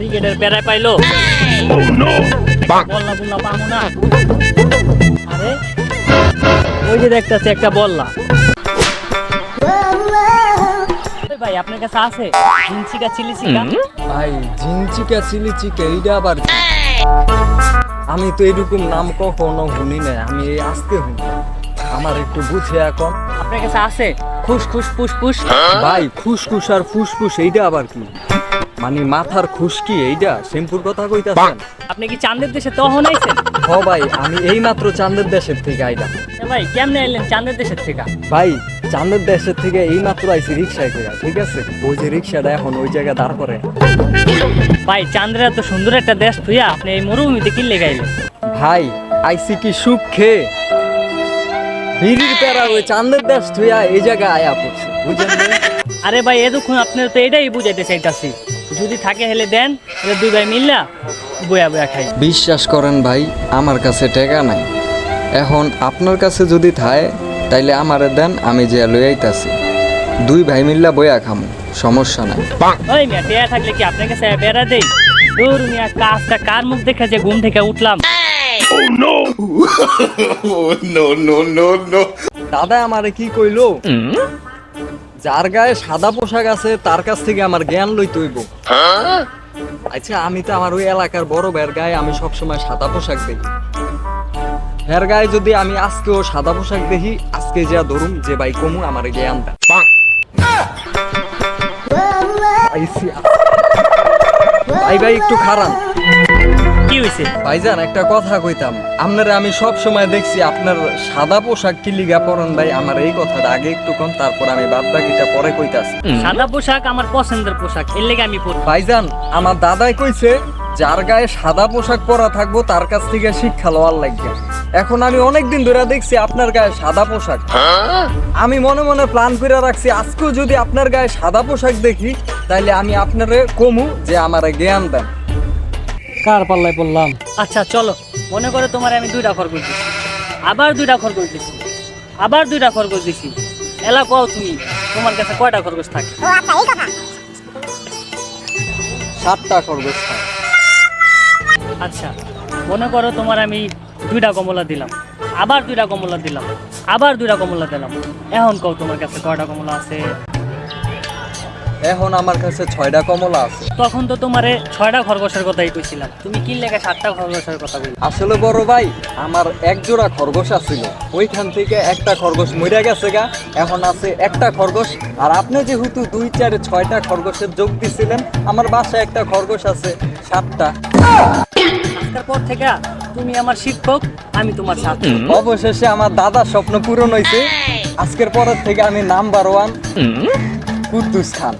ক্রিকেটের প্যারায় পাইলো। বললা বললা পাবো না। আরে ওই যে দেখতেছে একটা বললা। ভাই আপনার কাছে আছে? চিকা চিলি চিকা? ভাই ঝিনচিকা চিলি চিকা এইটা আবার আমি তো এরকম নাম কখনো শুনি না আমি এই আজকে শুনি আমার একটু বুঝে এখন। আপনার কাছে আছে? খুশ খুশ পুশ পুশ। ভাই ফুসফুস আর ফুসফুস এইটা আবার কি? মানে মাথার খুশকি এইটা শ্যাম্পুর কথা কইতাছেন? আপনি কি চাঁদের দেশে তখন আইছেন হ ভাই আমি এই মাত্র চাঁদের দেশের থেকে আইলাম। এ ভাই কেমনে এলেন চাঁদের দেশের থেকে? ভাই চাঁদের দেশের থেকে এই মাত্র আইছি রিক্সায় করে ঠিক আছে? ওই যে রিক্সাটা এখন ওই জায়গায় দাঁড় করে। ভাই চাঁদের এত সুন্দর একটা দেশ থুইয়া আপনি এই মরুভূমিতে কি লেগাইলেন ভাই আইসি কি সুখ? খেয়ে বিড়ির প্যারা ওই চাঁদের দেশ থুইয়া এই জায়গায় আয়া পড়ছে বুঝলেন আরে ভাই এতক্ষণ আপনার তো এটাই বুঝাইতে চাইতাছি। যদি থাকে হেলে দেন তাহলে দুই ভাই মিললা বয়া বয়া খাই। বিশ্বাস করেন ভাই আমার কাছে টাকা নাই। এখন আপনার কাছে যদি থায় তাইলে আমারে দেন আমি যে লই আইতাছি। দুই ভাই মিল্লা বইয়া খামু সমস্যা নাই। ওই মিয়া টেয়া থাকলে কি আপনার কাছে বেড়া দেই? দৌড় মিয়া কাজটা কার মুখ দেখে যে ঘুম থেকে উঠলাম? Oh no! দাদা আমারে কি কইলো? যার গায়ে সাদা পোশাক আছে, তার কাছ থেকে আমার জ্ঞান লই হইব। আচ্ছা আমি তো আমার ওই এলাকার বড় ভাইয়ের গায়ে আমি সবসময় সাদা পোশাক দেখি। হের গায়ে যদি আমি আজকেও সাদা পোশাক দেখি, আজকে যা ধরুম যে ভাই কমু, আমার জ্ঞান দা ভাই ভাই, একটু খারাপ। ভাইজান একটা কথা কইতাম। আপনারা আমি সব সময় দেখছি আপনার সাদা পোশাক কি লিগা পরন ভাই? আমার এই কথাটা আগে একটু কোন তারপর আমি বাদ বাকিটা পরে কইতাছি। সাদা পোশাক আমার পছন্দের পোশাক এর লেগে আমি পরি। ভাইজান আমার দাদাই কইছে যার গায়ে সাদা পোশাক পরা থাকব তার কাছ থেকে শিক্ষা লওয়ার লাগবে এখন আমি অনেক দিন ধরে দেখছি আপনার গায়ে সাদা পোশাক। আমি মনে মনে প্ল্যান করে রাখছি আজকেও যদি আপনার গায়ে সাদা পোশাক দেখি তাইলে আমি আপনারে কমু যে আমার জ্ঞান দেন। কার পাল্লায় পড়লাম? আচ্ছা চলো। মনে করে তোমার আমি দুইটা খরগোশ দিছি। আবার দুইটা খরগোশ দিছি। আবার দুইটা খরগোশ দিছি। এলা কও তুমি তোমার কাছে কয়টা খরগোশ থাকে? সাতটা খরগোশ খায়। আচ্ছা মনে করো তোমার আমি দুইটা কমলা দিলাম। আবার দুইটা কমলা দিলাম। আবার দুইটা কমলা দিলাম। এখন কও তোমার কাছে কয়টা কমলা আছে? এখন আমার কাছে ছয়টা কমলা আছে। তখন তো তোমারে ছয়টা খরগোশের কথাই কইছিলাম। তুমি কি লেগে সাতটা খরগোশের কথা বলি আসলে বড় ভাই আমার এক জোড়া খরগোশ আছিল। ওইখান থেকে একটা খরগোশ মরে গেছে গা এখন আছে একটা খরগোশ। আর আপনি যেহেতু দুই চার ছয়টা খরগোশের যোগ দিছিলেন আমার বাসায় একটা খরগোশ আছে সাতটা। আজকের পর থেকে তুমি আমার শিক্ষক আমি তোমার ছাত্র। অবশেষে আমার দাদার স্বপ্ন পূরণ হয়েছে আজকের পরের থেকে আমি নাম্বার ওয়ান কুদ্দুস খান।